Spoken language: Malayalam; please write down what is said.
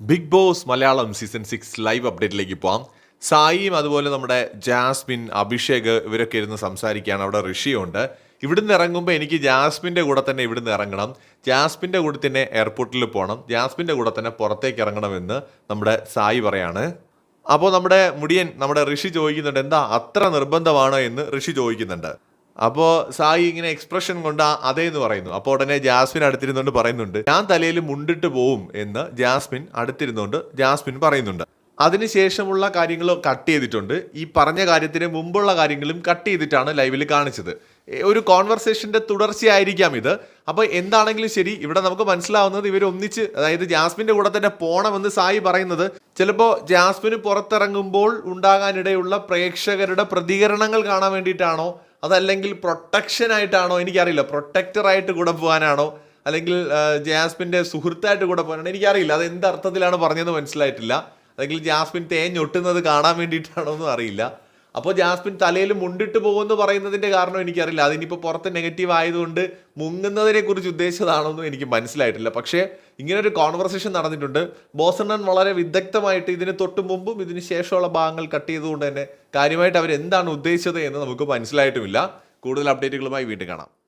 Bigg Boss Malayalam season six live അപ്ഡേറ്റിലേക്ക് പോവാം. സായിയും അതുപോലെ നമ്മുടെ ജാസ്മിൻ അഭിഷേക് ഇവരൊക്കെ ഇരുന്ന് സംസാരിക്കുകയാണ്. അവിടെ ഋഷിയുണ്ട്. ഇവിടുന്ന് ഇറങ്ങുമ്പോൾ എനിക്ക് ജാസ്മിന്റെ കൂടെ തന്നെ ഇവിടുന്ന് ഇറങ്ങണം. ജാസ്മിന്റെ കൂടെ തന്നെ എയർപോർട്ടിൽ പോകണം ജാസ്മിന്റെ കൂടെ തന്നെ പുറത്തേക്ക് ഇറങ്ങണമെന്ന് നമ്മുടെ സായി പറയാണ്. അപ്പോൾ നമ്മുടെ മുടിയൻ നമ്മുടെ ഋഷി ചോദിക്കുന്നുണ്ട് എന്താ അത്ര നിർബന്ധമാണോ? എന്ന് ഋഷി ചോദിക്കുന്നുണ്ട്. അപ്പോൾ സായി ഇങ്ങനെ എക്സ്പ്രഷൻ കൊണ്ട് അതേ എന്ന് പറയുന്നു. അപ്പോൾ ഉടനെ ജാസ്മിൻ അടുത്തിരുന്നുകൊണ്ട് പറയുന്നുണ്ട്. ഞാൻ തലയിൽ മുണ്ടിട്ട് പോവും എന്ന് ജാസ്മിൻ അടുത്തിരുന്നുകൊണ്ട് ജാസ്മിൻ പറയുന്നുണ്ട്. അതിനുശേഷമുള്ള കാര്യങ്ങൾ കട്ട് ചെയ്തിട്ടുണ്ട്. ഈ പറഞ്ഞ കാര്യത്തിന് മുമ്പുള്ള കാര്യങ്ങളും കട്ട് ചെയ്തിട്ടാണ് ലൈവിൽ കാണിച്ചത്. ഒരു കോൺവെർസേഷന്റെ തുടർച്ചയായിരിക്കാം ഇത്. അപ്പോൾ എന്താണെങ്കിലും ശരി ഇവിടെ നമുക്ക് മനസ്സിലാവുന്നത് ഇവർ ഒന്നിച്ച് അതായത് ജാസ്മിന്റെ കൂടെ തന്നെ പോണമെന്ന് സായി പറയുന്നത്. ചിലപ്പോൾ ജാസ്മിന് പുറത്തിറങ്ങുമ്പോൾ ഉണ്ടാകാനിടയുള്ള പ്രേക്ഷകരുടെ പ്രതികരണങ്ങൾ കാണാൻ വേണ്ടിയിട്ടാണോ അതല്ലെങ്കിൽ പ്രൊട്ടക്ഷൻ ആയിട്ടാണോ? എനിക്കറിയില്ല. പ്രൊട്ടക്ടറായിട്ട് കൂടെ പോകാനാണോ? അല്ലെങ്കിൽ ജാസ്മിന്റെ സുഹൃത്തായിട്ട് കൂടെ പോകാനാണോ? എനിക്കറിയില്ല. അത് എന്ത് അർത്ഥത്തിലാണ് പറഞ്ഞതെന്ന് മനസ്സിലായിട്ടില്ല. അല്ലെങ്കിൽ ജാസ്മിൻ തേഞ്ഞൊട്ടുന്നത് കാണാൻ വേണ്ടിയിട്ടാണോ എന്നും അറിയില്ല. അപ്പോൾ ജാസ്മിൻ തലയിൽ മുണ്ടിട്ട് പോകുമെന്ന് പറയുന്നതിന്റെ കാരണം എനിക്കറിയില്ല. അതിനിപ്പോൾ പുറത്ത് നെഗറ്റീവ് ആയതുകൊണ്ട് മുങ്ങുന്നതിനെ കുറിച്ച് ഉദ്ദേശിച്ചതാണെന്നും എനിക്ക് മനസ്സിലായിട്ടില്ല. പക്ഷേ ഇങ്ങനെ ഒരു കോൺവെർസേഷൻ നടന്നിട്ടുണ്ട്. ബോസണ്ണൻ വളരെ വിദഗ്ധമായിട്ട് ഇതിന് തൊട്ട് മുമ്പും ഇതിന് ശേഷമുള്ള ഭാഗങ്ങൾ കട്ട് ചെയ്തുകൊണ്ട് തന്നെ കാര്യമായിട്ട് അവർ എന്താണ് ഉദ്ദേശിച്ചത് എന്ന് നമുക്ക് മനസ്സിലായിട്ടുമില്ല. കൂടുതൽ അപ്ഡേറ്റുകളുമായി വീണ്ടും കാണാം.